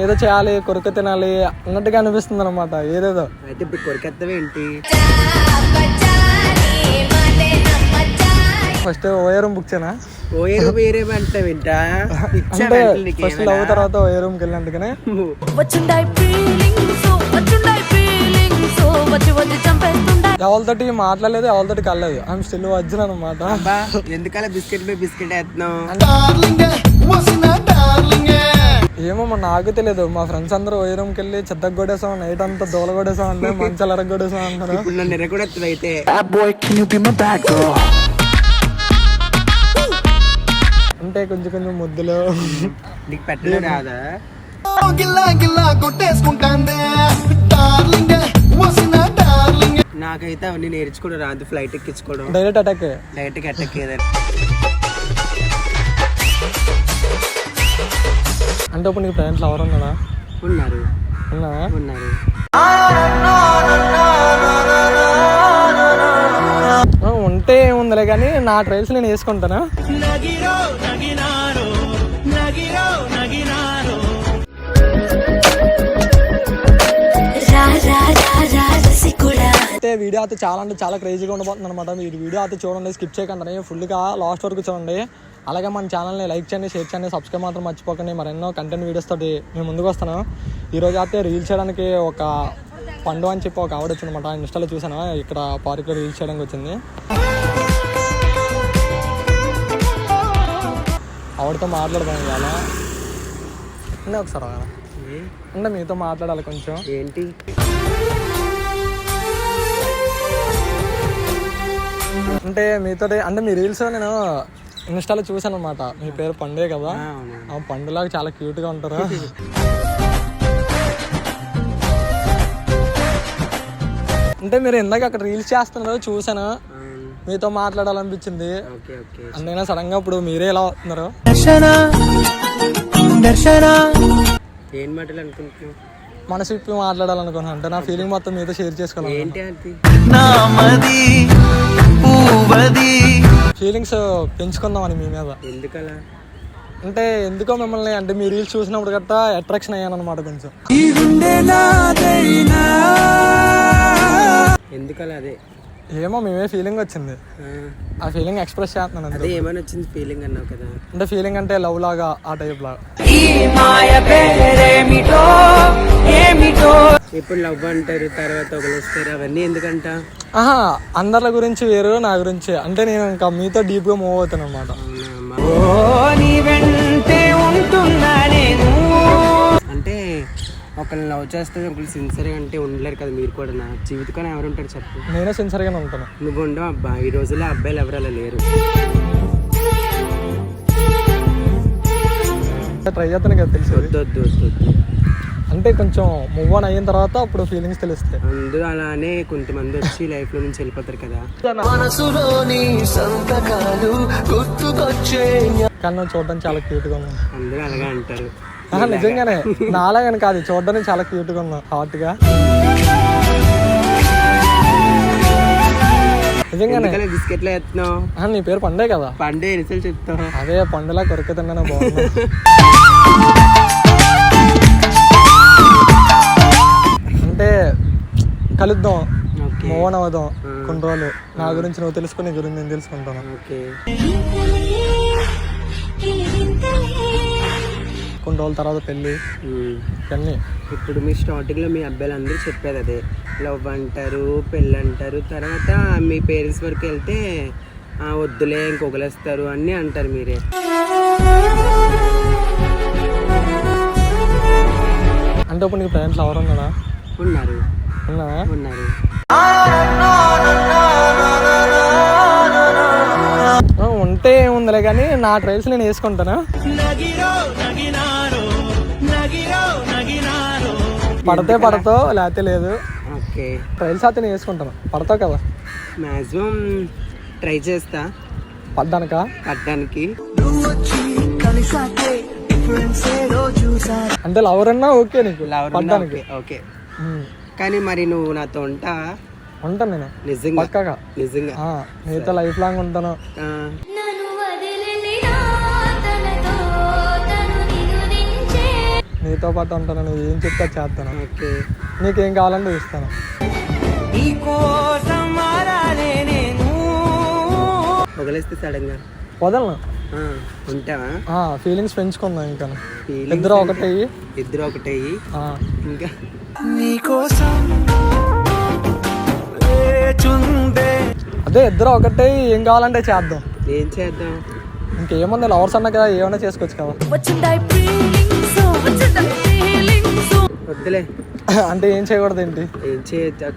ఏదో చేయాలి కొరక తినాలి అన్నట్టుగా అనిపిస్తుంది అనమాట ఏదేదో. అయితే ఇప్పుడు కొరికెత్తవేంటి ఫస్ట్ ఓయర్ బుక్ చేయనా? ఓయేరు వేరే అంటే వింటా? అంటే ఫస్ట్ లవ్ తర్వాత ఓయర్ రూమ్కి వెళ్ళినందుకనే. ఎవరితోటి మాట్లాడలేదు ఎవరితోటి కలలేదు. ఐఎమ్ స్టిల్ వర్జిన్ అనమాట ఎందుకలా బిస్కెట్ బిస్కెట్ వేస్తున్నావు? ఏమో మన నాకు తెలియదు మా ఫ్రెండ్స్ అందరూ రూమ్కి వెళ్ళి చెత్త కొడేసాం నైట్ అంతా దోల కొడేసాం అంటే మంచాలు కొడేసాం అంటారు? ఇప్పుడు నన్ను ఎరగొడెత్తవు అయితే. అంటే కొంచెం కొంచెం ముద్దులు. నీకు పెట్టడం రాదా? నాకైతే అవన్నీ నేర్చుకోవడం రాదు ఫ్లైట్ ఎక్కించుకోవడం. డైరెక్ట్ అటాక్ డైరెక్ట్గా అటాక్ ఏదైనా అంటే ఇప్పుడు నీకు ఫ్రెండ్స్ ఎవరు ఉన్నాడా ఉన్నారు? ఉన్నా ఉన్నారు? ఉంటే ఏముందిలే కానీ నా ట్రైల్స్ నేను వేసుకుంటాను? అయితే వీడియో అయితే చాలా అంటే చాలా క్రేజీగా ఉండబోతుంది అనమాట మీరు వీడియో అయితే చూడండి స్కిప్ చేయకండి. ఫుల్గా లాస్ట్ వరకు చూడండి. అలాగే మన ఛానల్ని లైక్ చేయండి షేర్ చేయండి సబ్స్క్రైబ్ మాత్రం మర్చిపోకండి. మరెన్నో కంటెంట్ వీడియోస్ తోటి నేను ముందుకు వస్తాను. ఈరోజు అయితే రీల్స్ చేయడానికి ఒక పండు అని చెప్పి ఒక ఆవిడ వచ్చింది అనమాట ఇన్స్టాలో చూసాను ఇక్కడ పార్క్లో రీల్స్ చేయడానికి వచ్చింది. ఆవిడతో మాట్లాడదాం ఇవాళ. అంటే ఒకసారి? అంటే మీతో మాట్లాడాలి కొంచెం. ఏంటి? అంటే మీతో అంటే మీ రీల్స్ నేను ఇన్స్టాలో చూసాను అనమాట మీ పేరు పండే కదా. ఆ, పండులాగా చాలా క్యూట్గా ఉంటారు? అంటే మీరు ఇందాక అక్కడ రీల్స్ చేస్తున్నారు చూసాను మీతో మాట్లాడాలనిపించింది. Okay okay. అందుకనే సడన్గా ఇప్పుడు మీరే ఎలా అవుతున్నారు. మనసు ఇప్పి మాట్లాడాలనుకున్నాను. అంటే నా ఫీలింగ్ మొత్తం మీతో షేర్ చేసుకోవాలి ఏంటి అది ఫీలింగ్స్ పెంచుకుందామని మీ మీద. ఎందుకలా? అంటే ఎందుకో మిమ్మల్ని అంటే మీ రీల్స్ చూసినప్పుడు గట్టా అట్రాక్షన్ అయ్యాను అనమాట కొంచెం ఎందుకలా అదే? ఏమో మేమే ఫీలింగ్ వచ్చింది. ఆ, ఫీలింగ్ ఎక్స్ప్రెస్ చేస్తున్నాను అదే ఏమని వచ్చింది ఫీలింగ్ అన్నావు కదా? అంటే ఫీలింగ్ అంటే లవ్ లాగా ఆ టైప్ లాగా ఇప్పుడు లవ్ అంటారు తర్వాత వస్తారు అవన్నీ ఎందుకంట? ఆహా అందరి గురించి వేరు నా గురించి. అంటే నేను ఇంకా మీతో డీప్గా మూవ్ అవుతాను అనమాట అంటే ఒకరిని లవ్ చేస్తే ఒకరు సిన్సియర్ అంటే ఉండలేరు కదా మీరు కూడా. నా జీవితకాలం ఎవరు ఉంటారు చెప్పు. నేనే సిన్సియర్ గానే ఉంటాను. నువ్వు ఉండవు అబ్బా. ఈ రోజుల్లో అబ్బాయిలు ఎవరు అలా లేరు. ట్రై చేస్తాను కదా తెలిసి. వద్దు వద్దు వద్దు వద్దు. అంటే కొంచెం మూవ్ ఆన్ అయిన తర్వాత అప్పుడు ఫీలింగ్స్ తెలుస్తాయి. అందరూ అలానే కొంతమంది వచ్చి లైఫ్లో నుంచి వెళ్ళిపోతారు కదా. కానీ నువ్వు చూడడానికి చాలా క్యూట్గా ఉన్నావు అందరూ అలాగే అంటారు. నిజంగానే. నాలాగని కాదు చూడడానికి చాలా క్యూట్గా ఉన్నావు హాట్గా నిజంగానే. ఎందుకలా బిస్కెట్లు వేస్తున్నావు ఆహా, నీ పేరు పండే కదా. పండే ఎన్నిసార్లు చెప్తావు? అదే పండులా కొరక తిన్నాను అంటే కలుద్దాం. ఆన్ అవుదాం. కొన్ని రోజులు. నా గురించి నువ్వు తెలుసుకుని నీ గురించి నేను తెలుసుకుంటాను. ఓకే. కొన్ని రోజుల తర్వాత పెళ్ళి. ఇవన్నీ. ఇప్పుడు మీ స్టార్టింగ్లో మీ అబ్బాయిలు అందరూ చెప్పేది అదే. లవ్ అంటారు పెళ్ళి అంటారు తర్వాత మీ పేరెంట్స్ వరకు వెళ్తే "ఆ, వద్దులే ఇంకొకలేస్తారు అన్నీ అంటారు మీరే. అంటే ఇప్పుడు నీకు ఫ్రెండ్స్ ఎవరు ఉన్నారు? ఉన్నా ఉన్నారు. ఉంటే ఏముందిలే కానీ నా ట్రైల్స్ నేను వేసుకుంటాను? పడితే పడతో లేకపోతే లేదు. ఓకే. ట్రైల్స్ అయితే నేను వేసుకుంటాను. పడతావు కదా? మ్యాక్సిమం ట్రై చేస్తా. పడ్డానక? పడ్డానికి. అంటే లవర్ అన్నా ఓకే నీకు లవర్ పడ్డానికి. ఓకే. కానీ మరి నువ్వు నాతో ఉంటా? ఉంటాను నేను. నిజంగా. పక్కగా. నిజంగా. ఆ, నీతో లైఫ్ లాంగ్ ఉంటాను. నీతో పాటు ఉంటాను నువ్వు ఏం చెప్తే చేస్తాను. ఓకే. నీకేం కావాలంటే ఇస్తాను. వదలను. ఉంటావా? ఫీలింగ్స్ పెంచుకుందాం ఇంకా. ఇద్దరు ఒకటే ఇద్దరు ఇంకా? అదే ఇద్దరు ఒకటే ఏం కావాలంటే చేద్దాం. ఏం చేద్దాం? ఇంకేముంది లవర్స్ అన్నా కదా ఏమైనా చేసుకోవచ్చు కదా. వద్దులే. అంటే ఏం చేయకూడదు ఏంటి? ఏం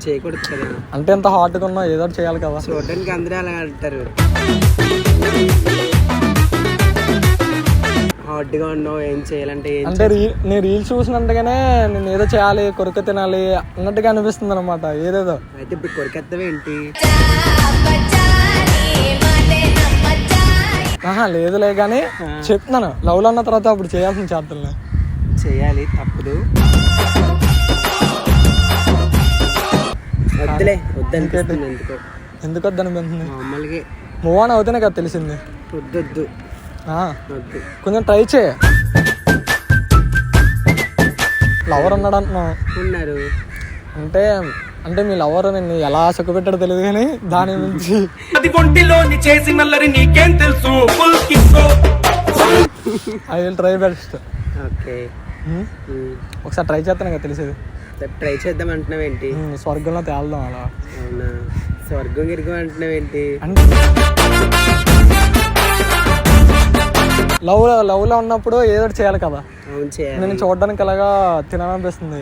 చేయకూడదు కదా. అంటే ఎంత హార్ట్గా ఉన్నా ఏదో చేయాలి కదా. చూడడానికి అందరూ అలా అంటారు. హార్డ్గా ఉన్నావు ఏం చేయాలంటే అంటే రీ నేను రీల్స్ చూసినంతగానే నేను ఏదో చేయాలి కొరకు తినాలి అన్నట్టుగా అనిపిస్తుంది అనమాట ఏదేదో. అయితే ఇప్పుడు కొరికెత్తవే ఏంటి? ఆహా లేదులే కానీ చెప్తున్నాను. లవ్లో ఉన్న తర్వాత అప్పుడు చేయాల్సిన చేద్దాంలే చేయాలి తప్పదు వద్దులే వద్దనిపిస్తుంది ఎందుకో. ఎందుకు వద్దనిపిస్తుంది మామూలుగా మూవ్ ఆన్ అవుతేనే కదా తెలిసింది. వద్దొద్దు. ఆ, వద్దు. కొంచెం ట్రై చేయ. లవర్ ఉన్నాడు అంటున్నావు. ఉన్నారు. అంటే అంటే మీ లవర్ నిన్ను ఎలా సుఖపెట్టాడో తెలియదు కానీ దాని నుంచి అది ఒంటిలోని చేసి నల్లరి నీకేం తెలుసు? Full I will try best okay ఒకసారి ట్రై చేస్తాను కదా తెలిసేది. ట్రై చేద్దాం అంటున్నావేంటి ఉమ్, స్వర్గంలో తేల్దాం అలా. అవునా? స్వర్గం గిరిగం అంటున్నావేంటి అంటే లవ్ లవ్లో ఉన్నప్పుడు ఏదో చేయాలి కదా. నేను చూడడానికి అలాగా తినాలనిపిస్తుంది.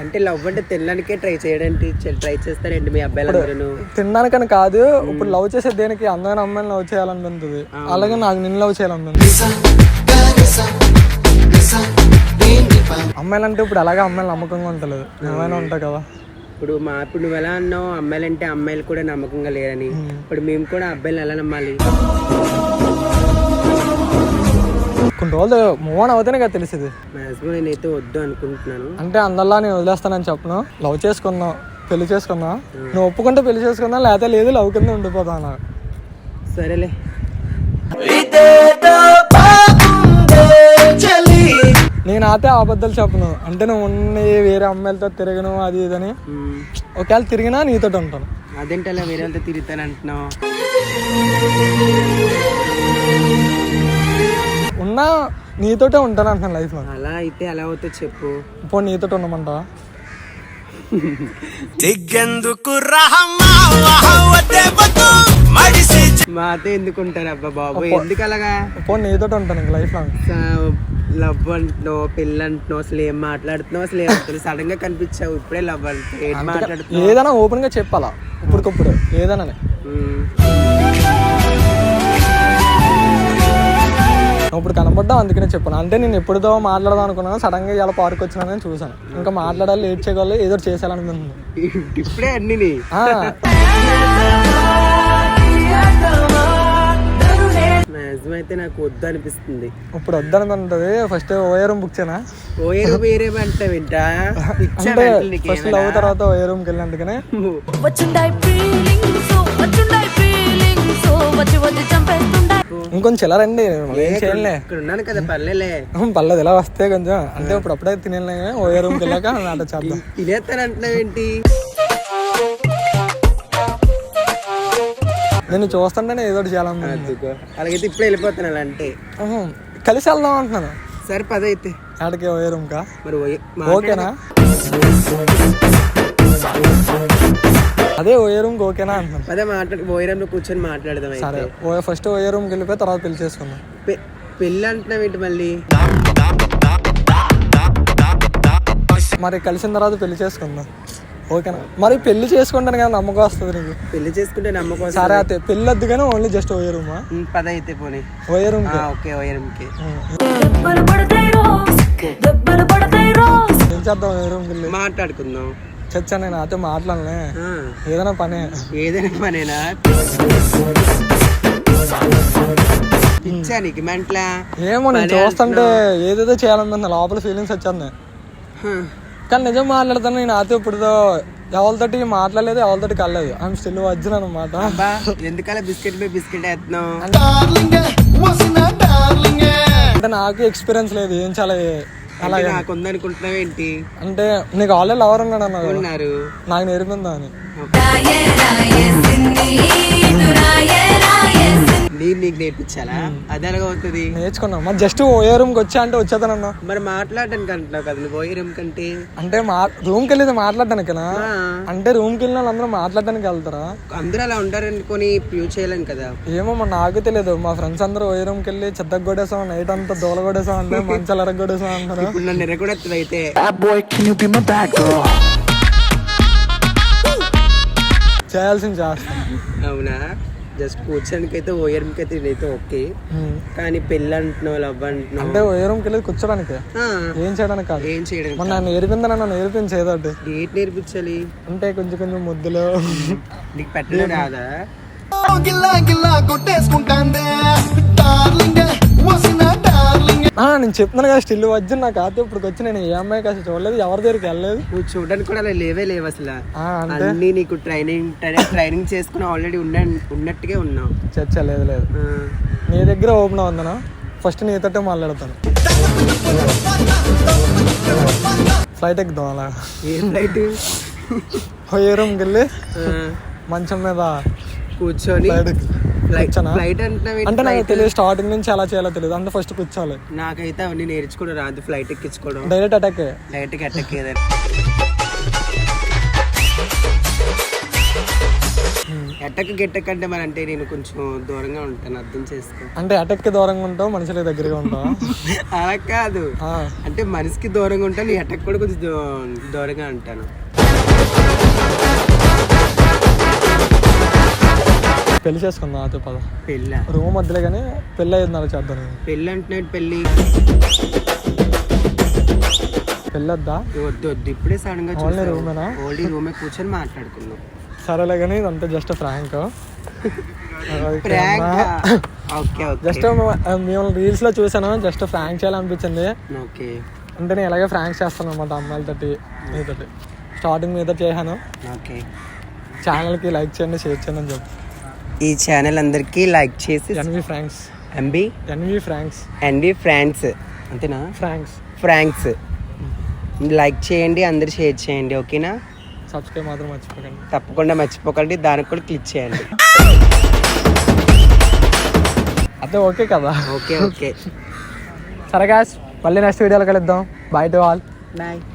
అంటే లవ్ అంటే తినడానికే ట్రై చేయడానికి ట్రై చేస్తారండి మీ అబ్బాయిలందరూ తినడానికని కాదు ఇప్పుడు లవ్ చేసే దేనికి అందమైన అమ్మాయిని లవ్ చేయాలనిపిస్తుంది. అలాగే నాకు నిన్ను లవ్ చేయాలనిపిస్తుంది. అమ్మాయిలు అంటే ఇప్పుడు అలాగే అమ్మాయిలు నమ్మకంగా ఉంటలేదు. ఏమైనా ఉంటాయి కదా. ఇప్పుడు మా ఇప్పుడు నువ్వు ఎలా అన్నావు? అమ్మాయిలంటే అమ్మాయిలు కూడా నమ్మకంగా లేరని. ఇప్పుడు మేము కూడా అబ్బాయిలు ఎలా నమ్మాలి? కొన్ని రోజులు మూవ్ ఆన్ అవుతేనే కదా తెలిసింది. మ్యాక్సిమం నేనైతే వద్దు అనుకుంటున్నాను. అంటే అందరిలా నేను వదిలేస్తానని చెప్పను. లవ్ చేసుకుందాం. పెళ్ళి చేసుకుందాం. నువ్వు ఒప్పుకుంటే పెళ్ళి చేసుకుందాం. లేకపోతే లేదు లవ్ కింద ఉండిపోతా నాకు సరేలే నేను అయితే అబద్ధాలు చెప్పను. అంటే నువ్వు ఉన్న వేరే అమ్మాయిలతో తిరగను అది ఇదని. ఒకవేళ తిరిగినా నీతో ఉంటాను. అదేంటి అలా వేరే వాళ్ళతో తిరుగుతాను అంటున్నావు? ఉన్నా నీతోటే ఉంటాను అంటున్నాను లైఫ్లో అలా అయితే ఎలా అవుతో చెప్పు. ఇప్పుడు నీతో ఉండమంటా దిగ్గెందుకు మడిసి మాతో ఎందుకు ఉంటారు అబ్బా. బాబు ఎందుకు అలాగా ఇప్పుడు నీతో ఉంటాను ఇంక లైఫ్ లాంగ్ లవ్ అంటున్నావు పెళ్ళి అంటున్నావు అసలు ఏం మాట్లాడుతున్నావు అసలు ఏం సడన్గా కనిపించావు ఇప్పుడే లవ్ అంటే. ఏం మాట్లాడుతున్నావు? ఏదైనా ఓపెన్గా చెప్పాలా? ఇప్పటికప్పుడు ఏదైనా. ఇప్పుడు కనపడ్డా అందుకనే చెప్పాను. అంటే నేను ఎప్పుడుదో మాట్లాడదాం అనుకున్నాను సడన్గా ఇలా పార్క్ వచ్చినానని చూసాను ఇంకా మాట్లాడాలి లేట్ చేయగల ఏదో చేసేయాలనిపిస్తుంది ఇప్పుడే అన్ని అయితే నాకు వద్దు అనిపిస్తుంది ఇప్పుడు వద్దనుకుంటుంది ఫస్ట్ ఓయే రూమ్ బుక్ చేయనా ఓయరు వేరే అంటే వింటా? అంటే ఫస్ట్ లవ్ తర్వాత ఓయే రూమ్కి వెళ్ళినందుకనే? ఇంకొంచెం చిల్లరండి ఏం చేయలే ఇక్కడ ఉన్నాను కదా పర్లేలే. పర్లేదు ఇలా వస్తే కొంచెం. అంటే ఇప్పుడు అప్పుడే తినేలే ఓయే రూమ్కి వెళ్ళాక నాట చేద్దాం. తినేస్తాను అంటున్నావేంటి నేను చూస్తుంటేనే ఏదో ఒకటి చేయాలని. అలాగైతే ఇప్పుడే వెళ్ళిపోతాను అలా అంటే కలిసి వెళ్దాం అంటున్నాను. సరే పద అయితే. ఆడికి ఓయే రూమ్కా మరి ఓయ్- ఓకేనా? అదే ఓయే రూమ్కి ఓకేనా అంటున్నాను. పద మాట్లాడి. ఓయరంలో కూర్చొని మాట్లాడదాం సరే ఓ ఫస్ట్ ఓయే రూమ్కి వెళ్ళిపోయి తర్వాత పెళ్ళి చేసుకుందాం. పెళ్ళి అంటున్నావేంటి మళ్ళీ? మరి కలిసిన తర్వాత పెళ్ళి చేసుకుందాం. ఓకేనా? మరి పెళ్ళి చేసుకుంటాను కదా నమ్మకం వస్తుంది నీకు. పెళ్ళి చేసుకుంటే నమ్మకం. సరే అయితే పెళ్ళి వద్దు కానీ ఓన్లీ జస్ట్ ఓయే రూమా? పద అయితే పోనీ. ఓయే రూమ్కి? ఆ, ఓకే ఏం చేద్దాం ఓయే రూమ్కి వెళ్ళి? మాట్లాడుకుందాం. చచ్చా నేను అయితే మాట్లాడలే. ఏదైనా పనే. ఏదైనా పనేనా? పిచ్చా నీకు మెంట్లా? ఏమో నేను చూస్తుంటే ఏదేదో చేయాలనుకుంటున్నా లోపల ఫీలింగ్స్ వచ్చాను హ, కానీ నిజం మాట్లాడతాను నేను నాతో ఇప్పుడుతో ఎవరితోటి మాట్లాడలేదు ఎవరితోటి కలలేదు. ఐఎమ్ స్టిల్ వచ్చిన అనమాట ఎందుకలా బిస్కెట్ బై బిస్కెట్ అంటే నాకు ఎక్స్పీరియన్స్ లేదు ఏం చాలా అంటే అలాగే. నాకు ఉందనుకుంటున్నావు ఏంటి? అంటే నీకు ఆల్రెడీ లవర్ ఉన్నాడు అన్న. ఉన్నారు. నాకు నేర్పిందా అని. నేను నీకు నేర్పించాలా? అది ఎలాగ అవుతుంది? నేర్చుకున్నా. మరి జస్ట్ ఓయే రూమ్కి వచ్చా అంటే వచ్చేదానన్నా మరి మాట్లాడడానికి అంటున్నావు కదా నువ్వు పోయి రూమ్ కంటే అంటే? మా రూమ్కి వెళ్ళేది మాట్లాడడానికేనా? అంటే రూమ్కి వెళ్ళిన వాళ్ళందరూ మాట్లాడడానికి వెళ్తారా? అందరూ అలా ఉంటారనుకొని ప్రూవ్ చేయలేం కదా. ఏమో మరి నాకు తెలియదు. మా ఫ్రెండ్స్ అందరూ ఓయే రూమ్కి వెళ్ళి చెత్త కొట్టేసాం నైట్ అంతా దోల కొట్టేసాం అంటే మంచాలు ఎరగ కొట్టేసాం అంటారు? ఇప్పుడు నన్ను ఎరగొడతావు అయితే. చేయాల్సింది చేస్తాం. అవునా? జస్ట్ కూర్చోడానికి అయితే ఓయర్కి అయితే ఇదైతే ఓకే. కానీ పెళ్ళి అంటున్నావు లవ్ అంటున్నావు అంటే ఓయే రూమ్కి వెళ్ళి కూర్చోడానికి? ఏం చేయడానికి కాదు. ఏం చేయడం మొన్న నన్ను నేర్పిందన్న నేర్పించి ఏదోటి నేర్పించాలి. అంటే కొంచెం కొంచెం ముద్దులు. నీకు పెట్టడం రాదా? గిల్లా గిల్లా కొట్టేసుకుంటాందే. డార్లింగ్ నేను చెప్తున్నాను కదా స్టిల్ వచ్చి నాకు కాదు ఇప్పుడు వచ్చి నేను ఏ అమ్మాయి కాస్త చూడలేదు ఎవరి దగ్గరికి వెళ్ళలేదు. నువ్వు చూడడానికి కూడా అలా లేవే లేవు అసలు. అన్ని నీకు ట్రైనింగ్ ట్రైనింగ్ చేసుకుని ఆల్రెడీ ఉన్న ఉన్నట్టుగా ఉన్నావు. చర్చ లేదు లేదు. నీ దగ్గర ఓపెన్ అవుందనా ఫస్ట్ నీతోటే మాట్లాడతాను. ఫ్లైట్ ఎక్కుదాం అలా. ఏం రైట్ ఏ రూమ్కి వెళ్ళి మంచం మీద కూర్చొని ఫ్లైట్ ఫ్లైట్ కూర్చోనా? అంటే నాకు తెలియదు స్టార్టింగ్ నుంచి ఎలా చేయాలో తెలియదు. అంటే ఫస్ట్ కూర్చోవాలి. నాకైతే అవన్నీ నేర్చుకోవడం రాదు. ఫ్లైట్ ఎక్కించుకోవడం. డైరెక్ట్ అటాక్ డైరెక్ట్గా అటాక్ ఏదైనా. ఎట్టక్ గెట్టక్ అంటే మరి అంటే నేను కొంచెం దూరంగా ఉంటాను. అర్థం చేసుకో. అంటే అటాక్ దూరంగా ఉంటావు మనుషుల దగ్గరగా ఉంటావు? అలా కాదు. అంటే మనిషికి దూరంగా ఉంటాను నీ ఎట్టక్ కూడా కొంచెం దూరంగా ఉంటాను. పెళ్ళి చేసుకుందాం నాతో పద. పెళ్ళ? రూమ్ మధ్యలో కానీ పెళ్ళి అయ్యింది నాకు చేద్దాం. పెళ్ళి అంటున్నాడు పెళ్ళి. పెళ్ళి వద్దా వద్దు. వద్దు ఇప్పుడే సడన్గా చూసావు. room ఏనా? ఓన్లీ రూమే కూర్చొని మాట్లాడుకున్నాం సరేలే కానీ ఇదంతా just prank prank okay okay. Just మేము రీల్స్లో చూసాను. జస్ట్ ఫ్రాంక్ చేయాలనిపించింది. ఓకే. అంటే నేను ఇలాగే ఫ్రాంక్ చేస్తాను అనమాట అమ్మాయిలతోటి మీతోటి. స్టార్టింగ్ మీద చేశాను. ఓకే. ఛానల్కి లైక్ చేయండి షేర్ చేయండి అని చెప్పి. ఈ ఛానల్ అందరికి లైక్ చేసి NV franks MB NV franks and franks అంతేనా? ఫ్రాంక్స్ ఫ్రాంక్స్ లైక్ చేయండి అందరు షేర్ చేయండి ఓకేనా? సబ్స్క్రైబ్ మాత్రం మర్చిపోకండి. తప్పకుండా మర్చిపోకండి దానికి కూడా క్లిక్ చేయండి. అదే ఓకే కదా? Okay okay. సరే గాస్ మళ్ళీ నెక్స్ట్ వీడియోలో కలుద్దాం. By to all bye